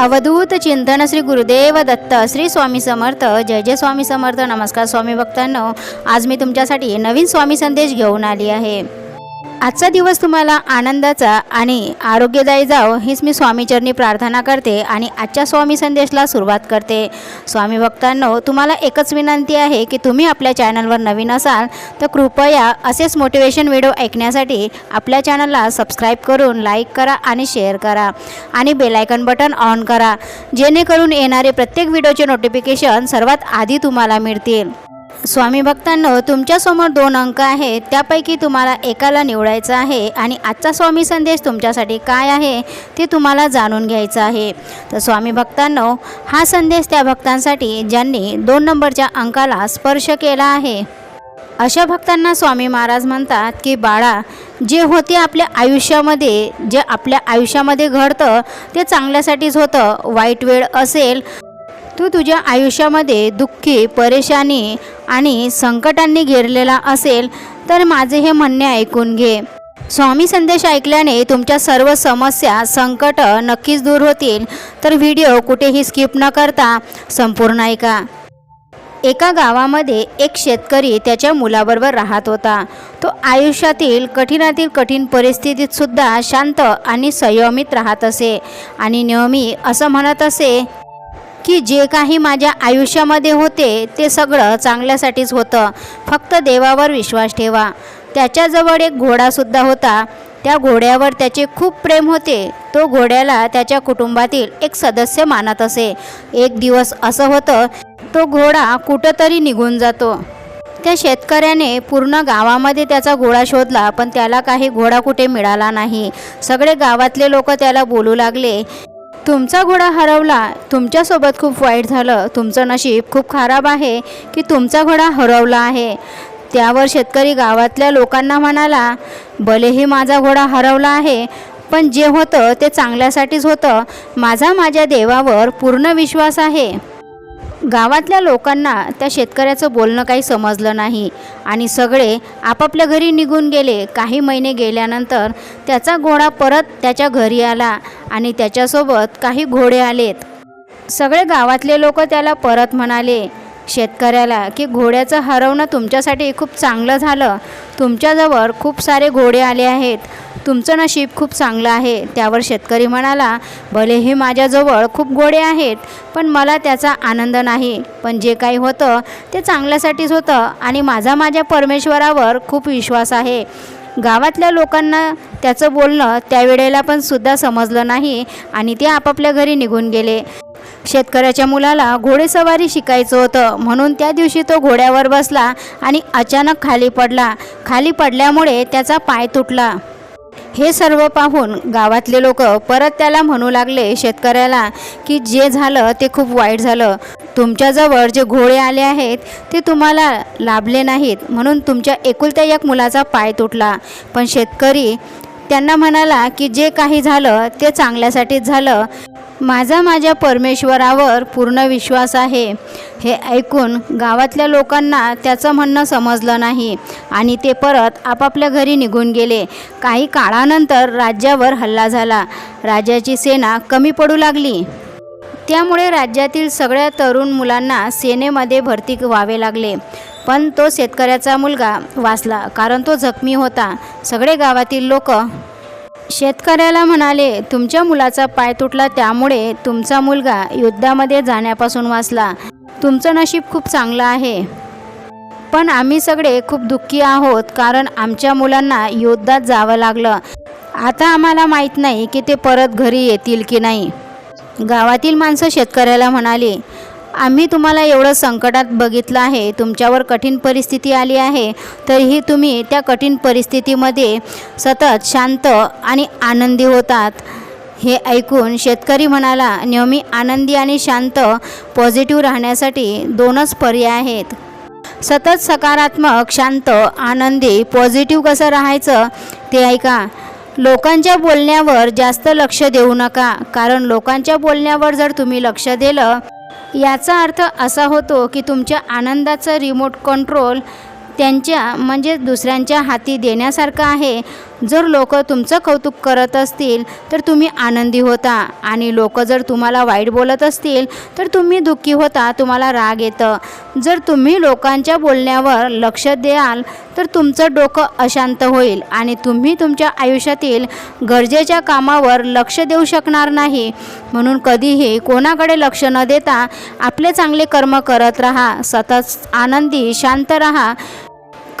अवधूत चिंतन श्री गुरुदेव दत्त श्री स्वामी समर्थ जय जय स्वामी समर्थ. नमस्कार स्वामी भक्तांनो आज मी तुमच्यासाठी नवीन स्वामी संदेश घेऊन आली आहे. आजचा दिवस तुम्हाला आनंदाचा आणि आरोग्यदायी जाव हीच मी स्वामीचरणी प्रार्थना करते आणि आजच्या स्वामी संदेशला सुरुवात करते. स्वामी भक्तांनो तुम्हाला एकच विनंती आहे की तुम्ही आपल्या चॅनलवर नवीन असाल तर कृपया असेच मोटिवेशन व्हिडिओ ऐकण्यासाठी आपल्या चॅनलला सबस्क्राईब करून लाईक करा आणि शेअर करा. आणि बेलायकन बटन ऑन करा जेणेकरून येणारे प्रत्येक व्हिडिओचे नोटिफिकेशन सर्वात आधी तुम्हाला मिळतील. स्वामी भक्तांनो तुमच्यासमोर दोन अंक आहेत. त्यापैकी तुम्हाला एकाला निवडायचं आहे आणि आजचा स्वामी संदेश तुमच्यासाठी काय आहे ते तुम्हाला जाणून घ्यायचं आहे. तर स्वामी भक्तांनो हा संदेश त्या भक्तांसाठी ज्यांनी दोन नंबरच्या अंकाला स्पर्श केला आहे. अशा भक्तांना स्वामी महाराज म्हणतात की बाळा जे होते आपल्या आयुष्यामध्ये जे आपल्या आयुष्यामध्ये घडतं ते चांगल्यासाठीच होतं. वाईट वेळ असेल तू तुझ्या आयुष्यामध्ये दुःखी परेशानी आणि संकटांनी घेरलेला असेल तर माझे हे म्हणणे ऐकून घे. स्वामी संदेश ऐकल्याने तुमच्या सर्व समस्या संकट नक्कीच दूर होतील. तर व्हिडिओ कुठेही स्किप न करता संपूर्ण ऐका. एका गावामध्ये एक शेतकरी त्याच्या मुलाबरोबर राहत होता. तो आयुष्यातील कठीणातील कठीण परिस्थितीत सुद्धा शांत आणि संयमित राहत असे आणि नेहमी असं म्हणत असे की जे काही माझ्या आयुष्यामध्ये होते ते सगळं चांगल्यासाठीच होतं. फक्त देवावर विश्वास ठेवा. त्याच्याजवळ एक घोडासुद्धा होता. त्या घोड्यावर त्याचे खूप प्रेम होते. तो घोड्याला त्याच्या कुटुंबातील एक सदस्य मानत असे. एक दिवस असं होतं तो घोडा कुठंतरी निघून जातो. त्या शेतकऱ्याने पूर्ण गावामध्ये त्याचा घोडा शोधला पण त्याला काही घोडा कुठे मिळाला नाही. सगळे गावातले लोक त्याला बोलू लागले. तुमचा घोडा हरवला तुमच्यासोबत खूप वाईट झालं तुमचं नशीब खूप खराब आहे की तुमचा घोडा हरवला आहे. त्यावर शेतकरी गावातल्या लोकांना म्हणाला भलेही माझा घोडा हरवला आहे पण जे होतं ते चांगल्यासाठीच होतं. माझा माझ्या देवावर पूर्ण विश्वास आहे. गावातल्या लोकांना त्या शेतकऱ्याचं बोलणं काही समजलं नाही. आणि सगळे आपापल्या घरी निघून गेले. काही महिने गेल्यानंतर त्याचा घोडा परत त्याच्या घरी आला आणि त्याच्यासोबत काही घोडे आलेत. सगळे गावातले लोक त्याला परत म्हणाले शेतकऱ्याला की घोड्याचं हरवणं तुमच्यासाठी खूप चांगलं झालं. तुमच्याजवळ खूप सारे घोडे आले आहेत. तुमचं नशीब खूप चांगलं आहे. त्यावर शेतकरी म्हणाला भलेही माझ्याजवळ खूप घोडे आहेत पण मला त्याचा आनंद नाही. पण जे काही होतं ते चांगल्यासाठीच होतं आणि माझा माझ्या परमेश्वरावर खूप विश्वास आहे. गावातल्या लोकांना त्याचं बोलणं त्यावेळेला पण सुद्धा समजलं नाही आणि ते आपापल्या घरी निघून गेले. शेतकऱ्याच्या मुलाला घोडेसवारी शिकायचं होतं. म्हणून त्या दिवशी तो घोड्यावर बसला आणि अचानक खाली पडला. खाली पडल्यामुळे त्याचा पाय तुटला. हे सर्व पाहून गावातले लोक परत त्याला म्हणू लागले शेतकऱ्याला की जे झालं ते खूप वाईट झालं. तुमच्याजवळ जे घोडे आले आहेत ते तुम्हाला लाभले नाहीत. म्हणून तुमच्या एकुलत्या एक मुलाचा पाय तुटला. पण शेतकरी त्यांना म्हणाला की जे काही झालं ते चांगल्यासाठीच झालं. माझा माझ्या परमेश्वरावर पूर्ण विश्वास आहे. हे ऐकून गावातल्या लोकांना त्याचं म्हणणं समजलं नाही आणि ते परत आपापल्या घरी निघून गेले. काही काळानंतर राज्यावर हल्ला झाला. राजाची सेना कमी पडू लागली. त्यामुळे राज्यातील सगळ्या तरुण मुलांना सेनेमध्ये भरती व्हावे लागले. पण तो शेतकऱ्याचा मुलगा वाचला कारण तो जखमी होता. सगळे गावातील लोक शेतकऱ्याला म्हणाले तुमच्या मुलाचा पाय तुटला त्यामुळे तुमचा मुलगा युद्धामध्ये जाण्यापासून वाचला. तुमचं नशीब खूप चांगलं आहे. पण आम्ही सगळे खूप दुःखी आहोत कारण आमच्या मुलांना युद्धात जावं लागलं. आता आम्हाला माहीत नाही की ते परत घरी येतील की नाही. गावातील माणसं शेतकऱ्याला म्हणाली आम्ही तुम्हाला एवढं संकटात बघितलं आहे तुमच्यावर कठीण परिस्थिती आली आहे तरीही तुम्ही त्या कठीण परिस्थितीमध्ये सतत शांत आणि आनंदी होतात. हे ऐकून शेतकरी म्हणाला नेहमी आनंदी आणि शांत पॉझिटिव्ह राहण्यासाठी दोनच पर्याय आहेत. सतत सकारात्मक शांत आनंदी पॉझिटिव्ह कसं राहायचं ते ऐका. लोकांच्या बोलण्यावर जास्त लक्ष देऊ नका कारण लोकांच्या बोलण्यावर जर तुम्ही लक्ष दिलं याचा अर्थ असा होतो की तुमच्या आनंदाचं रिमोट कंट्रोल त्यांच्या म्हणजे दुसऱ्यांच्या हाती देण्यासारखं आहे. जर लोक तुमचं कौतुक करत असतील तर तुम्ही आनंदी होता. आणि लोक जर तुम्हाला वाईट बोलत असतील तर तुम्ही दुःखी होता तुम्हाला राग येतं. जर तुम्ही लोकांच्या बोलण्यावर लक्ष द्याल तर तुमचं डोकं अशांत होईल आणि तुम्ही तुमच्या आयुष्यातील गरजेच्या कामावर लक्ष देऊ शकणार नाही. म्हणून कधीही कोणाकडे लक्ष न देता आपले चांगले कर्म करत राहा सतत आनंदी शांत राहा.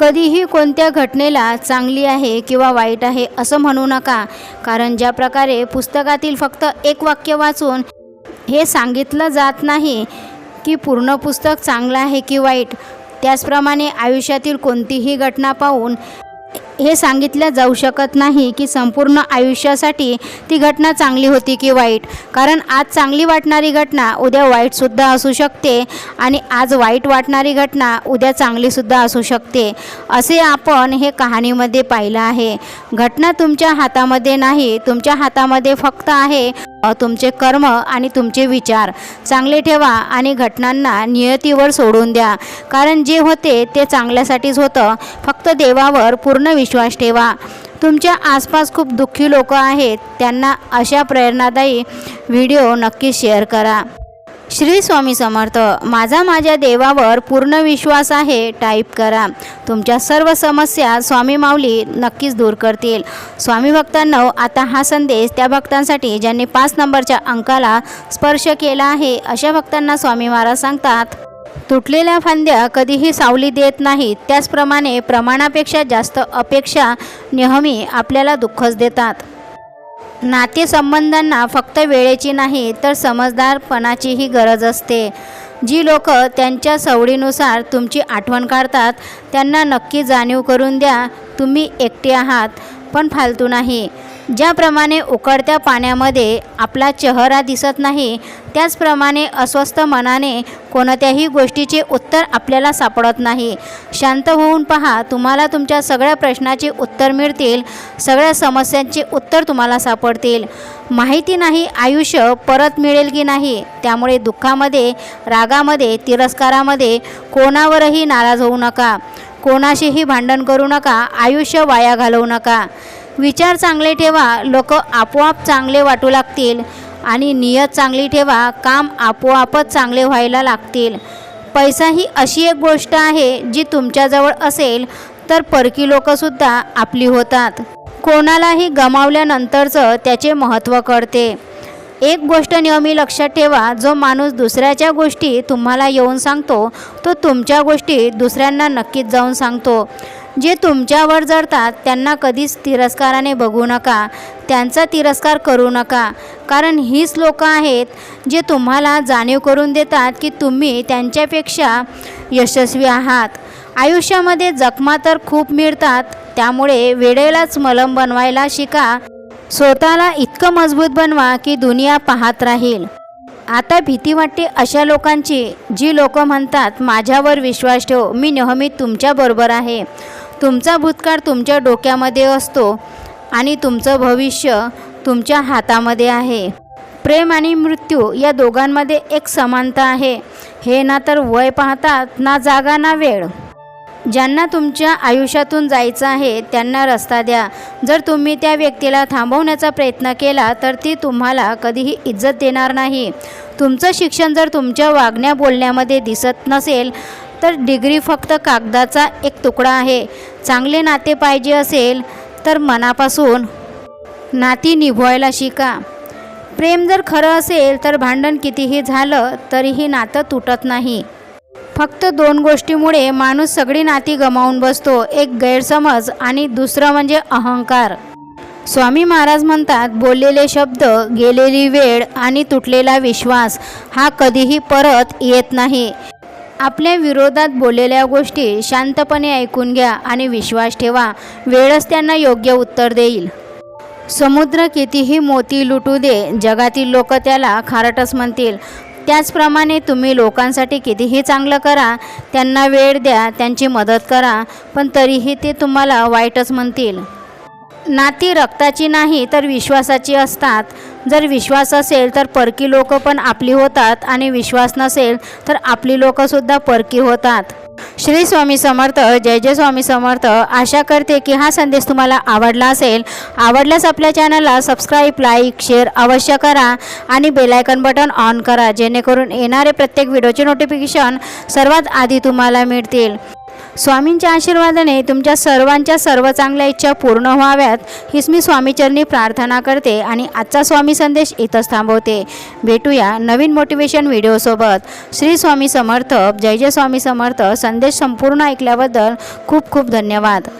कधीही कोणत्या घटनेला चांगली आहे किंवा वाईट आहे असं म्हणू नका. कारण ज्या प्रकारे पुस्तकातील फक्त एक वाक्य वाचून हे सांगितलं जात नाही की पूर्ण पुस्तक चांगलं आहे की वाईट त्याचप्रमाणे आयुष्यातील कोणतीही घटना पाहून हे सांगितलं जाऊ शकत नाही की संपूर्ण आयुष्यासाठी ती घटना चांगली होती की वाईट. कारण आज चांगली वाटणारी घटना उद्या वाईटसुद्धा असू शकते आणि आज वाईट वाटणारी घटना उद्या चांगलीसुद्धा असू शकते असे आपण हे कहाणीमध्ये पाहिलं आहे. घटना तुमच्या हातामध्ये नाही तुमच्या हातामध्ये फक्त आहे तुमचे कर्म आणि तुमचे विचार. चांगले ठेवा आणि घटनांना नियतीवर सोडून द्या. कारण जे होते ते चांगल्यासाठीच होतं. फक्त देवावर पूर्ण विश्वास ठेवा. तुमच्या आसपास खूप दुःखी लोक आहेत. त्यांना अशा प्रेरणादायी व्हिडिओ नक्की शेअर करा. श्री स्वामी समर्थ माझा माझ्या देवावर पूर्ण विश्वास आहे टाईप करा. तुमच्या सर्व समस्या स्वामी माऊली नक्कीच दूर करतील. स्वामी भक्तांनो आता हा संदेश त्या भक्तांसाठी ज्यांनी पाच नंबरच्या अंकाला स्पर्श केला आहे अशा भक्तांना स्वामी महाराज सांगतात तुटलेल्या फांद्या कधीही सावली देत नाहीत. त्याचप्रमाणे प्रमाणापेक्षा जास्त अपेक्षा नेहमी आपल्याला दुःखच देतात. नातेसंबंधांना फक्त वेळेची नाही तर समजदारपणाचीही गरज असते. जी लोक त्यांच्या सवडीनुसार तुमची आठवण काढतात त्यांना नक्की जाणीव करून द्या तुम्ही एकटे आहात पण फालतू नाही. ज्याप्रमाणे उकळत्या पाण्यामध्ये आपला चेहरा दिसत नाही त्याचप्रमाणे अस्वस्थ मनाने कोणत्याही गोष्टीचे उत्तर आपल्याला सापडत नाही. शांत होऊन पहा तुम्हाला तुमच्या सगळ्या प्रश्नाचे उत्तर मिळतील सगळ्या समस्यांचे उत्तर तुम्हाला सापडतील. माहिती नाही आयुष्य परत मिळेल की नाही त्यामुळे दुःखामध्ये रागामध्ये तिरस्कारामध्ये कोणावरही नाराज होऊ नका. कोणाशीही भांडण करू नका आयुष्य वाया घालवू नका. विचार चांगले ठेवा लोक आपोआप चांगले वाटू लागतील आणि नियत चांगली ठेवा काम आपोआपच चांगले व्हायला लागतील. पैसा ही अशी एक गोष्ट आहे जी तुमच्याजवळ असेल तर परकी लोकसुद्धा आपली होतात. कोणालाही गमावल्यानंतरचं त्याचे महत्त्व कळते. एक गोष्ट नेहमी लक्षात ठेवा जो माणूस दुसऱ्याच्या गोष्टी तुम्हाला येऊन सांगतो तो तुमच्या गोष्टी दुसऱ्यांना नक्कीच जाऊन सांगतो. जे तुमच्यावर जडतात त्यांना कधीच तिरस्काराने बघू नका. त्यांचा तिरस्कार करू नका. कारण हीच लोकं आहेत जे तुम्हाला जाणीव करून देतात की तुम्ही त्यांच्यापेक्षा यशस्वी आहात. आयुष्यामध्ये जखमा तर खूप मिळतात त्यामुळे वेळेलाच मलम बनवायला शिका. स्वतःला इतकं मजबूत बनवा की दुनिया पाहत राहील. आता भीती वाटते अशा लोकांची जी लोक म्हणतात माझ्यावर विश्वास ठेव मी नेहमी तुमच्याबरोबर आहे. तुमचा भूतकाळ तुमच्या डोक्यामध्ये असतो आणि तुमचं भविष्य तुमच्या हातामध्ये आहे. प्रेम आणि मृत्यू या दोघांमध्ये एक समानता आहे. हे ना तर वय पाहतात ना जागा ना वेळ. ज्यांना तुमच्या आयुष्यातून जायचं आहे त्यांना रस्ता द्या. जर तुम्ही त्या व्यक्तीला थांबवण्याचा प्रयत्न केला तर ती तुम्हाला कधीही इज्जत देणार नाही. तुमचं शिक्षण जर तुमच्या वागण्या बोलण्यामध्ये दिसत नसेल तर डिग्री फक्त कागदाचा एक तुकडा आहे. चांगले नाते पाहिजे असेल तर मनापासून नाती निभवायला शिका. प्रेम जर खरं असेल तर भांडण कितीही झालं तरीही नातं तुटत नाही. फक्त दोन गोष्टीमुळे माणूस सगळी नाती गमावून बसतो. एक गैरसमज आणि दुसरं म्हणजे अहंकार. स्वामी महाराज म्हणतात बोललेले शब्द गेलेली वेळ आणि तुटलेला विश्वास हा कधीही परत येत नाही. आपल्या विरोधात बोललेल्या गोष्टी शांतपणे ऐकून घ्या आणि विश्वास ठेवा. वेळच त्यांना योग्य उत्तर देईल. समुद्र कितीही मोती लुटू दे जगातील लोक त्याला खारटच म्हणतील. त्याचप्रमाणे तुम्ही लोकांसाठी कितीही चांगलं करा त्यांना वेळ द्या त्यांची मदत करा पण तरीही ते तुम्हाला वाईटच म्हणतील. नाती रक्ताची नाही तर विश्वासाची असतात. जर विश्वास असेल तर परकी लोक पण आपली होतात आणि विश्वास नसेल तर आपली लोकंसुद्धा परकी होतात. श्री स्वामी समर्थ जय जय स्वामी समर्थ. आशा करते की हा संदेश तुम्हाला आवडला असेल. आवडल्यास आपल्या चॅनलला सबस्क्राईब लाईक शेअर अवश्य करा आणि बेलायकन बटन ऑन करा जेणेकरून येणारे प्रत्येक व्हिडिओचे नोटिफिकेशन सर्वात आधी तुम्हाला मिळतील. स्वामींच्या आशीर्वादाने तुमच्या सर्वांच्या सर्व चांगल्या इच्छा पूर्ण व्हाव्यात. हीच मी स्वामीचरणी प्रार्थना करते आणि आजचा स्वामी संदेश इथंच थांबवते. भेटूया नवीन मोटिवेशन व्हिडिओसोबत श्री स्वामी समर्थ जय जय स्वामी समर्थ. संदेश संपूर्ण ऐकल्याबद्दल खूप खूप धन्यवाद.